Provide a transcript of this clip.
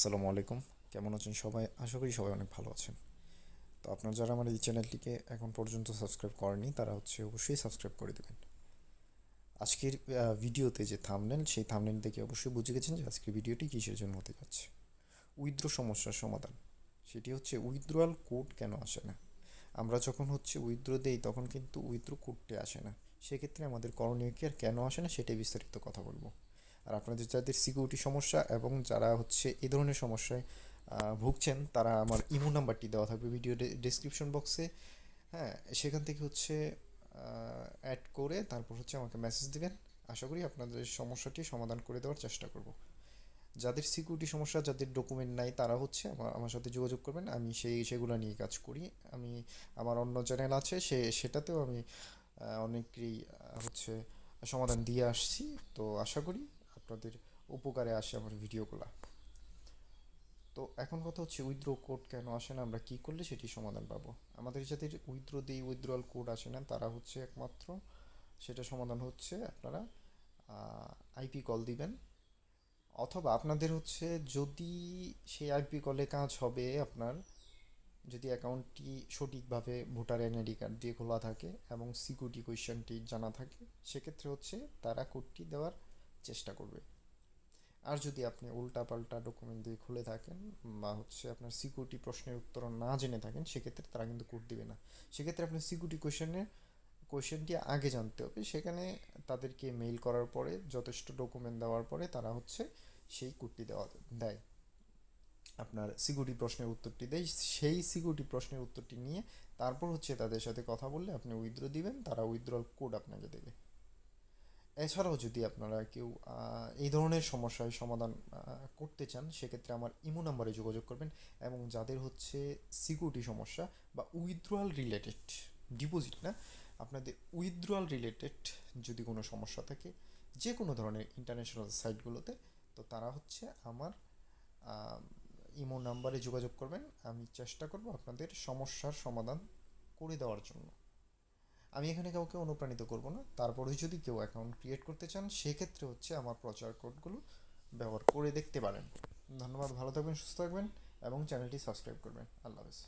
আসসালামু আলাইকুম। কেমন আছেন সবাই? আশা করি সবাই অনেক ভালো আছেন। তো আপনারা যারা আমার এই চ্যানেলটিকে এখন পর্যন্ত সাবস্ক্রাইব করেনি তারা হচ্ছে অবশ্যই সাবস্ক্রাইব করে দেবেন। আজকের ভিডিওতে যে থামনেল সেই থামনেল দেখে অবশ্যই বুঝে গেছেন যে আজকের ভিডিওটি কিসের জন্য হতে যাচ্ছে। উইথড্র সমস্যার সমাধান। সেটি হচ্ছে উইথড্রয়াল কোড কেন আসে না? আমরা যখন হচ্ছে উইথড্র দেই, তখন কিন্তু উইথড্র কোডটি আসে না। সেক্ষেত্রে আমাদের করণীয় কি আর কেন আসে না, সেটাই বিস্তারিত কথা বলব। আর আপনাদের যাদের সিকিউরিটি সমস্যা এবং যারা হচ্ছে এই ধরনের সমস্যায় ভুগছেন তারা আমার ইমো নাম্বারটি দেওয়া থাকবে ভিডিও ডেসক্রিপশন বক্সে হ্যাঁ সেখান থেকে হচ্ছে অ্যাড করে তারপর হচ্ছে আমাকে মেসেজ দিবেন। আশা করি আপনাদের সমস্যাটি সমাধান করে দেওয়ার চেষ্টা করব। যাদের সিকিউরিটি সমস্যা যাদের ডকুমেন্ট নাই তারা হচ্ছে আমার আমার সাথে যোগাযোগ করবেন। আমি সেই সেগুলো নিয়ে কাজ করি। আমি আমার অন্য চ্যানেল আছে সে সেটাতেও আমি আহ, হচ্ছে সমাধান দিয়ে আসছি। তো আশা করি আপনাদের উপকারে আসে আমার ভিডিওগুলো। তো এখন কথা হচ্ছে উইথড্র কোড কেন আসে না, আমরা কী করলে সেটি সমাধান পাবো? আমাদের যাদের উইথড্র দিই উইথড্রয়াল কোড আসে না, তারা হচ্ছে একমাত্র সেটা সমাধান হচ্ছে আপনারা আইপি কল দিবেন। অথবা আপনাদের হচ্ছে যদি সেই আইপি কলে কাজ হবে আপনার, যদি অ্যাকাউন্টটি সঠিকভাবে ভোটার এনআইডি কার্ড দিয়ে খোলা থাকে এবং সিকিউরিটি কোয়েশ্চেনটি জানা থাকে, সেক্ষেত্রে হচ্ছে তারা কোডটি দেওয়ার চেষ্টা করবে। আর যদি আপনি উল্টাপাল্টা ডকুমেন্ট দিয়ে খুলে থাকেন বা হচ্ছে আপনার সিকিউরিটি প্রশ্নের উত্তর না জেনে থাকেন, সেক্ষেত্রে তারা কিন্তু কোড দিবে না। সেক্ষেত্রে আপনি সিকিউরিটি কোয়েশ্চেনের কোয়েশ্চেনটি আগে জানতে হবে। সেখানে তাদেরকে মেইল করার পরে, যথেষ্ট ডকুমেন্ট দেওয়ার পরে তারা হচ্ছে সেই কোডটি দেওয়া, দেয়। আপনার সিকিউরিটি প্রশ্নের উত্তরটি দেয়। সেই সিকিউরিটি প্রশ্নের উত্তরটি নিয়ে তারপর হচ্ছে তাদের সাথে কথা বললে আপনি উইথড্র দিবেন, তারা উইথড্রল কোড আপনাকে দেবে। এছাড়াও যদি আপনারা কেউ এই ধরনের সমস্যায় সমাধান করতে চান, সেক্ষেত্রে আমার ইমো নাম্বারে যোগাযোগ করবেন এবং যাদের হচ্ছে সিকিউরিটি সমস্যা বা উইথড্রয়াল রিলেটেড ডিপোজিট না, আপনাদের উইথড্রয়াল রিলেটেড যদি কোনো সমস্যা থাকে যে কোনো ধরনের ইন্টারন্যাশনাল সাইটগুলোতে তো তারা হচ্ছে আমার ইমো নাম্বারে যোগাযোগ করবেন। আমি চেষ্টা করব আপনাদের সমস্যার সমাধান করে দেওয়ার জন্য। আমি এখানে কাউকে অনুপ্রাণিত করব না। তারপরে যদি কেউ অ্যাকাউন্ট ক্রিয়েট করতে চান, সেক্ষেত্রে হচ্ছে আমার প্রচার কোডগুলো ব্যবহার করে দেখতে পারেন। ধন্যবাদ, ভালো থাকবেন, সুস্থ থাকবেন এবং চ্যানেলটি সাবস্ক্রাইব করবেন। আল্লাহ হাফেজ।